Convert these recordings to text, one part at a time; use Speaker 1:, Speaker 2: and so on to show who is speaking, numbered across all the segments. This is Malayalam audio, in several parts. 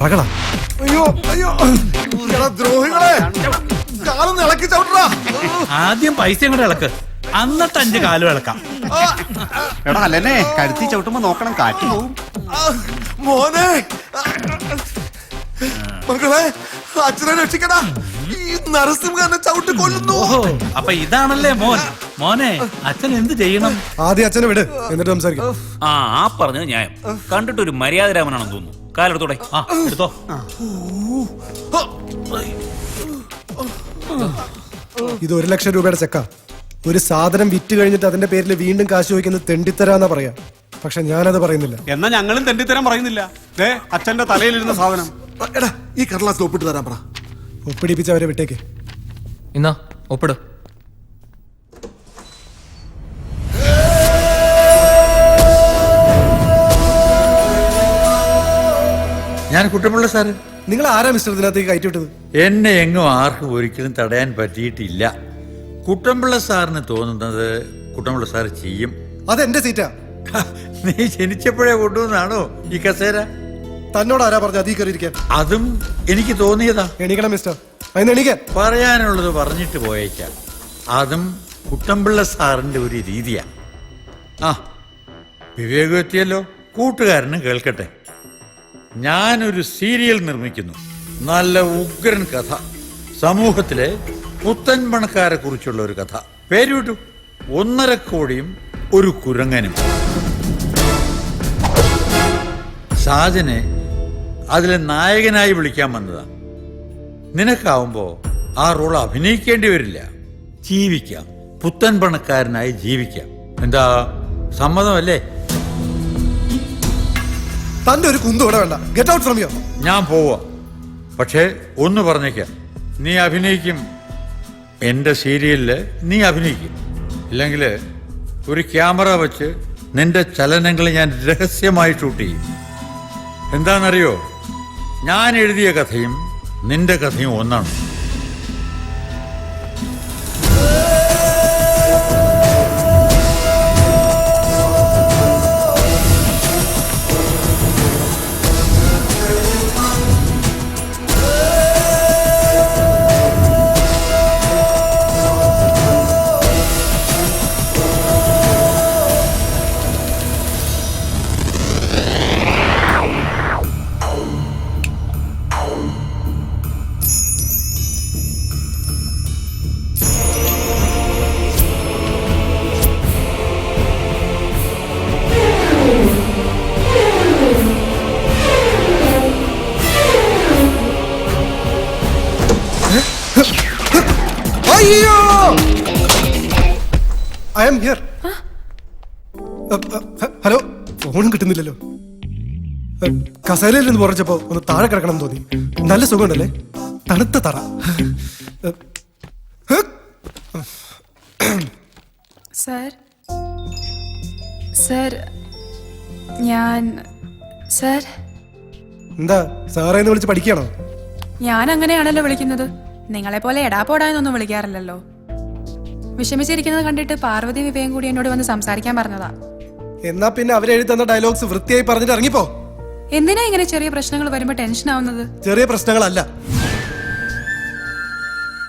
Speaker 1: പറകളാ
Speaker 2: അയ്യോ അയ്യോ. എടാ ദ്രോഹികളെ. കാലം ഇളക്കി ചവിട്ടറാ
Speaker 3: ആദ്യം പൈസ കൂടെ ഇളക്ക്. അന്നത്തെ അഞ്ച് കാലും ഇളക്കാം.
Speaker 4: എടാ അല്ലേ കരുത്തി ചവിട്ടുമ്പോ നോക്കണം കാറ്റ് പോവും.
Speaker 2: മോനെ. മക്കളെ അച്ഛനെ രക്ഷിക്കടാ. ഈ നരസിംഹനെ ചവിട്ടി കൊല്ലുന്നു.
Speaker 3: ഓഹോ അപ്പൊ ഇതാണല്ലേ മോൻ. മോനെ അച്ഛൻ എന്ത് ചെയ്യണം?
Speaker 1: ആദ്യം അച്ഛനെ വിട് എന്നിട്ട് സംസാരിക്കാം.
Speaker 5: ആ ആ പറഞ്ഞത് ന്യായം. കണ്ടിട്ട് ഒരു മര്യാദരാമനാണെന്ന് തോന്നുന്നു. കാലെടുത്തോടെ
Speaker 3: ആ എടുത്തോ.
Speaker 1: ഇത് ഒരു ലക്ഷം രൂപയുടെ ചെക്ക. ഒരു സാധനം വിറ്റ് കഴിഞ്ഞിട്ട് അതിന്റെ പേരിൽ വീണ്ടും കാശ് ചോദിക്കുന്നത് തെണ്ടിത്തരാന്നാ പറയാ. പക്ഷെ ഞാനത് പറയുന്നില്ല.
Speaker 4: എന്നാ ഞങ്ങളും തെണ്ടിത്തരം പറയുന്നില്ല. ദേ അച്ഛന്റെ തലയിലിരുന്ന സാധനം.
Speaker 2: എടാ ഈ കടലാസ് ഒപ്പിട്ട് തരാൻ പറ.
Speaker 1: ഒപ്പിടിപ്പിച്ചവരെ വിട്ടേക്ക്.
Speaker 6: ഇന്നാ ഒപ്പിട്.
Speaker 7: ഞാൻ കുട്ടമുള്ള സാറ്
Speaker 1: നിങ്ങൾ ആരാ മിസ്റ്റർ ഇതിനകത്തേക്ക് കയറ്റി വിട്ടത്
Speaker 7: എന്നെ എങ്ങും ആർക്കും ഒരിക്കലും തടയാൻ പറ്റിയിട്ടില്ല. കുട്ടമ്പിള്ള സാറിന് തോന്നുന്നത് കുട്ടമ്പിള്ള സാർ ചെയ്യും.
Speaker 1: അതെന്റെ സീറ്റാ.
Speaker 7: നീ ജനിച്ചപ്പോഴേ കൊണ്ടുവന്നാണോ ഈ കസേര?
Speaker 1: തന്നോട് ആരാ പറഞ്ഞ അതീ കയറിയിരിക്കാൻ.
Speaker 7: അതും എനിക്ക് തോന്നിയതാ.
Speaker 1: എണീക്കണം മിസ്റ്റർ. എണീക്കാൻ
Speaker 7: പറയാനുള്ളത് പറഞ്ഞിട്ട് പോയേക്കാം. അതും കുട്ടമ്പിള്ള സാറിന്റെ ഒരു രീതിയാ. ആ വിവേകം എത്തിയല്ലോ. കൂട്ടുകാരന് കേൾക്കട്ടെ. ഞാനൊരു സീരിയൽ നിർമ്മിക്കുന്നു. നല്ല ഉഗ്രൻ കഥ. സമൂഹത്തിലെ പുത്തൻ പണക്കാരെ കുറിച്ചുള്ള ഒരു കഥ. പേര് ഒന്നര കോടിയും ഒരു കുരങ്ങനും. ഷാജനെ അതിലെ നായകനായി വിളിക്കാൻ വന്നതാ. നിനക്കാവുമ്പോ ആ റോൾ അഭിനയിക്കേണ്ടി വരില്ല. ജീവിക്കാം. പുത്തൻ പണക്കാരനായി ജീവിക്കാം. എന്താ? സമ്മതമല്ലേ?
Speaker 1: തന്റെ ഒരു കുന്തു ഇവിടെ വേണ്ട. ഗെറ്റ് ഔട്ട് ഫ്രം യു
Speaker 7: ഞാൻ പോവാ. പക്ഷേ ഒന്ന് പറഞ്ഞേക്കാം. നീ അഭിനയിക്കും. എന്റെ സീരിയലിൽ നീ അഭിനയിക്കും. ഇല്ലെങ്കിൽ ഒരു ക്യാമറ വെച്ച് നിന്റെ ചലനങ്ങൾ ഞാൻ രഹസ്യമായി ഷൂട്ട് ചെയ്യും. എന്താണെന്നറിയോ? ഞാൻ എഴുതിയ കഥയും നിന്റെ കഥയും ഒന്നാണ്.
Speaker 1: Am here. ഹലോ ഫോണും കിട്ടുന്നില്ലല്ലോ. കസേരയിൽ നിന്ന് പറഞ്ഞപ്പോ ഒന്ന് താഴെ കിടക്കണം തോന്നി. നല്ല സുഖമുണ്ടല്ലേ? തണുത്ത തറ.
Speaker 8: സാർ. സാർ ഞാൻ സർ.
Speaker 1: എന്താ സാറേ വിളിച്ച് പഠിക്കണോ
Speaker 8: ഞാൻ അങ്ങനെയാണല്ലോ വിളിക്കുന്നത്. നിങ്ങളെ പോലെ എടാ പോടാന്നൊന്നും വിളിക്കാറില്ലല്ലോ. വിഷമിച്ചിരിക്കുന്നത് കണ്ടിട്ട് പാർവതി വിവേകം കൂടി എന്നോട് വന്ന് സംസാരിക്കാൻ പറഞ്ഞതാ.
Speaker 1: എന്നാ പിന്നെ അവരെഴുതി തന്ന ഡയലോഗ്സ് വൃത്തിയായി പറഞ്ഞിട്ട് ഇറങ്ങിപ്പോ?
Speaker 8: എന്തിനാ ഇങ്ങനെ ചെറിയ പ്രശ്നങ്ങൾ വരുമ്പോ ടെൻഷൻ ആവുന്നത്?
Speaker 1: ചെറിയ പ്രശ്നങ്ങളല്ല.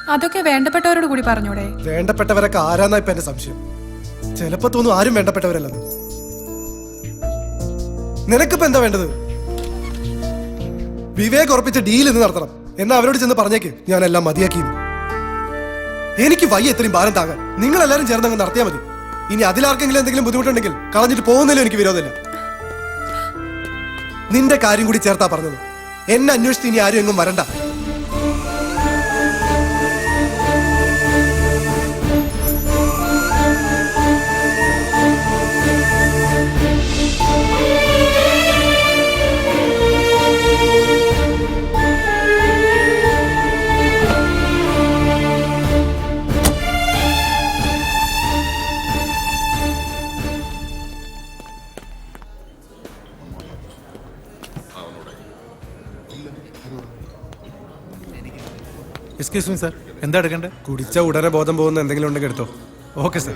Speaker 8: അതൊക്കെ വേണ്ടപ്പെട്ടവരോട് കൂടി പറഞ്ഞൂടെ?
Speaker 1: വേണ്ടപ്പെട്ടവരൊക്കെ ആരാന്നാ ഇപ്പൊ എന്റെ സംശയം? ചിലപ്പോ തോന്നും ആരും വേണ്ടപ്പെട്ടവരല്ലെന്ന് നിനക്കിപ്പോ എന്താ വേണ്ടത്? വിവേക് ഉറപ്പിച്ച ഡീൽ ഇന്ന് നടത്തണം. എന്നാ അവരോട് ചെന്ന് പറഞ്ഞേക്ക്. ഞാൻ എല്ലാം മതിയാക്കി എനിക്ക് വയ്യ എത്രയും ഭാരം താങ്ങാൻ. നിങ്ങൾ എല്ലാരും ചേർന്ന് അങ്ങ് നടത്തിയാൽ മതി. ഇനി അതിലാർക്കെങ്കിലും എന്തെങ്കിലും ബുദ്ധിമുട്ടുണ്ടെങ്കിൽ കളഞ്ഞിട്ട് പോകുന്നതിലും എനിക്ക് വിരോധമില്ല. നിന്റെ കാര്യം കൂടി ചേർത്താ പറഞ്ഞത്. എന്നെ അന്വേഷിച്ച് ഇനി ആരും എങ്ങും വരണ്ട.
Speaker 3: എക്സ്ക്യൂസ് മീ സാർ എന്താ എടുക്കണ്ടേ?
Speaker 1: കുടിച്ച ഉടനെ ബോധം പോകുന്ന എന്തെങ്കിലും ഉണ്ടെങ്കിൽ എടുത്തോ.
Speaker 3: ഓക്കെ സാർ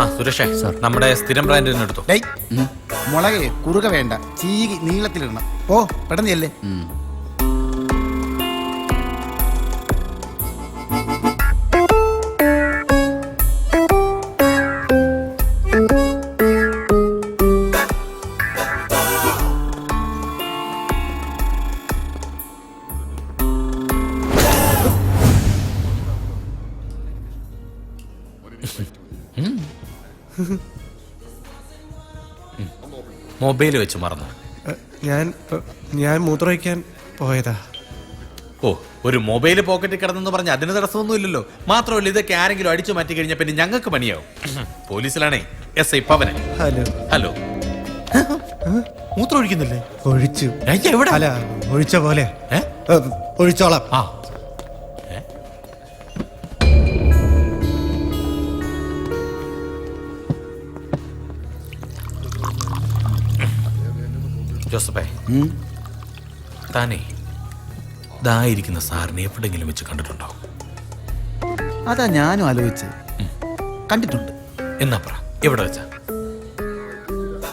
Speaker 3: ആ
Speaker 5: സുരേഷേ സാർ നമ്മുടെ സ്ഥിരം ബ്രാൻഡ് തന്നെ എടുത്തു.
Speaker 9: മുളകേ കുറുക വേണ്ട. ചീകി നീളത്തിലിടണം. ഓ പെട്ടെന്ന്
Speaker 5: മൊബൈൽ വെച്ച് മറന്നു.
Speaker 1: ഞാൻ ഞാൻ മൂത്രമൊഴിക്കാൻ പോയതാ.
Speaker 5: ഓ ഒരു മൊബൈൽ പോക്കറ്റിൽ കിടന്നെന്ന് പറഞ്ഞ അതിന് തടസ്സമൊന്നും ഇല്ലല്ലോ മാത്രമല്ല ഇതൊക്കെ ആരെങ്കിലും അടിച്ചു മാറ്റി കഴിഞ്ഞാൽ പിന്നെ ഞങ്ങൾക്ക് പണിയാവും. പോലീസിലാണേ S I Pavana.
Speaker 1: Hello.
Speaker 5: Hello. മൂത്രം ഒഴിക്കുന്നില്ലേ?
Speaker 1: ഒഴിച്ചു.
Speaker 5: എവിടെ?
Speaker 1: അല്ല ഒഴിച്ച പോലെ. ഒഴിച്ചോളാം.
Speaker 5: ആ. ജോസഫേ. താനേ ഇതായിരിക്കുന്ന സാറിനെ എവിടെങ്കിലും വെച്ച് കണ്ടിട്ടുണ്ടോ?
Speaker 9: അതാ ഞാനും ആലോചിച്ച്. കണ്ടിട്ടുണ്ട്.
Speaker 5: എന്നാ പറ എവിടെ വെച്ചാ?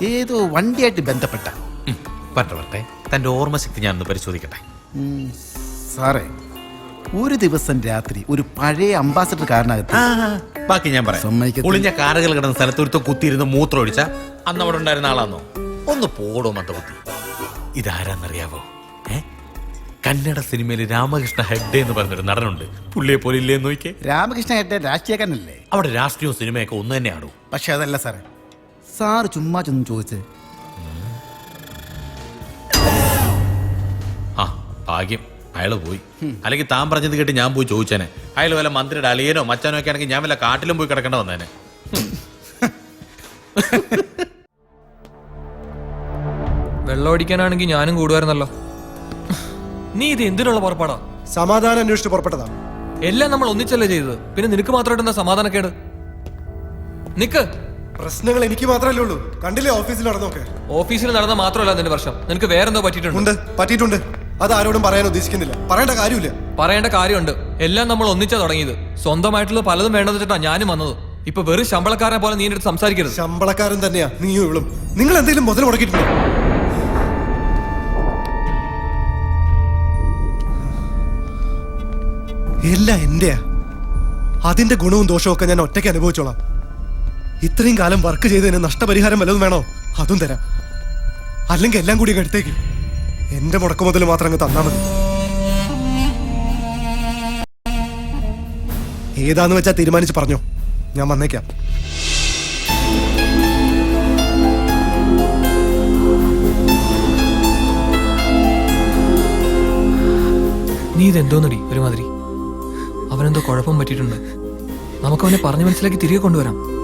Speaker 9: ഏതോ വണ്ടിയായിട്ട് ബന്ധപ്പെട്ട.
Speaker 5: പറ്റവട്ടെ പറ്റ പറ്റേ തന്റെ ഓർമ്മശക്തി ഞാനൊന്ന് പരിശോധിക്കട്ടെ.
Speaker 9: സാറേ ഒരു ദിവസം രാത്രി ഒരു പഴയ അംബാസഡർ കാരനകത്ത്
Speaker 5: ബാക്കി ഞാൻ പറയാം. ഒളിഞ്ഞ കാറുകൾ കിടന്ന സ്ഥലത്ത് ഒരുത്തോ കുത്തിയിരുന്ന് മൂത്രം ഒഴിച്ച അന്ന് അവിടെ ഉണ്ടായിരുന്ന ആളാന്നോ? ഒന്ന് പോടോ മത്ത കുത്തി ഇതാരാന്നറിയാവോ? ഏ? കന്നഡ സിനിമയിൽ രാമകൃഷ്ണ ഹെഗ്ഡെ എന്ന് പറഞ്ഞൊരു നടനുണ്ട്. പുള്ളിയെ പോലെ ഇല്ലേ നോക്കിയേ.
Speaker 9: രാമകൃഷ്ണ ഏട്ടൻ രാഷ്ട്രീയക്കാരനല്ലേ?
Speaker 5: അവിടെ രാഷ്ട്രീയവും സിനിമയൊക്കെ ഒന്ന് തന്നെയാണോ
Speaker 9: പക്ഷെ അതല്ല സാറേ. സാറ് ചുമ്മാ ചെന്ന് ചോദിച്ച്.
Speaker 5: ആ ഭാഗ്യം. അയാൾ പോയി. അല്ലെങ്കിൽ താൻ പറഞ്ഞത് കേട്ട് ഞാൻ പോയി ചോദിച്ചേനെ. അയാൾ വല്ല മന്ത്രിയുടെ അളിയനോ മച്ചാനോ ഒക്കെ ആണെങ്കിൽ ഞാൻ വല്ല കാട്ടിലും പോയി കിടക്കേണ്ട വന്നേനെ.
Speaker 6: വെള്ളം അടിക്കാനാണെങ്കിൽ ഞാനും കൂടുമായിരുന്നല്ലോ. നീ ഇത് എന്തിനുള്ള പുറപ്പാടാ?
Speaker 1: സമാധാനം അന്വേഷിച്ച് പുറപ്പെട്ടതാ
Speaker 6: എല്ലാം നമ്മൾ ഒന്നിച്ചല്ലേ ചെയ്തത്. പിന്നെ നിനക്ക് മാത്രമായിട്ട് എന്താ സമാധാനക്കേട്? നിക്ക്.
Speaker 1: പ്രശ്നങ്ങൾ എനിക്ക് മാത്രമല്ലേ ഉള്ളൂ. കണ്ടില്ലേ ഓഫീസിൽ നടന്നൊക്കെ
Speaker 6: ഓഫീസിൽ നടന്ന മാത്രമല്ല നിന്റെ പ്രശ്നം നിനക്ക് വേറെന്തോ പറ്റിയിട്ടുണ്ട്.
Speaker 1: പറ്റിയിട്ടുണ്ട്. അത് ആരോടും പറയാൻ ഉദ്ദേശിക്കുന്നില്ല. പറയേണ്ട കാര്യമില്ല.
Speaker 6: പറയേണ്ട കാര്യമുണ്ട്. എല്ലാം നമ്മൾ ഒന്നിച്ചാ തുടങ്ങിയത്. സ്വന്തമായിട്ടുള്ള പലതും വേണ്ടെന്ന് വെച്ചിട്ടാ ഞാനും വന്നത്. ഇപ്പൊ വെറും ശമ്പളക്കാരനെ പോലെ നീ എന്നിട്ട് സംസാരിക്കരുത്.
Speaker 1: ശമ്പളക്കാരൻ തന്നെയാ. നീയും ഇവളും. നിങ്ങൾ എന്തെങ്കിലും മുതൽ മുടക്കിയിട്ടുണ്ടോ? എല്ലാം എന്റെയാ. അതിന്റെ ഗുണവും ദോഷവും ഞാൻ ഒറ്റയ്ക്ക് അനുഭവിച്ചോളാം. ഇത്രയും കാലം വർക്ക് ചെയ്തതിന് നഷ്ടപരിഹാരം വല്ലതും വേണോ? അതും തരാം. അല്ലെങ്കിൽ എല്ലാം കൂടി എടുത്തേക്ക്. എന്റെ മുടക്കു മുതൽ മാത്രം അങ്ങ് തന്നാ മതി. ഏതാന്ന് വെച്ചാ തീരുമാനിച്ച് പറഞ്ഞോ. ഞാൻ വന്നേക്കാം.
Speaker 6: നീ ഇതെന്തോന്നടി ഒരുമാതിരി? അവനെന്തോ കുഴപ്പം പറ്റിയിട്ടുണ്ട്. നമുക്കവനെ പറഞ്ഞു മനസ്സിലാക്കി തിരികെ കൊണ്ടുവരാം.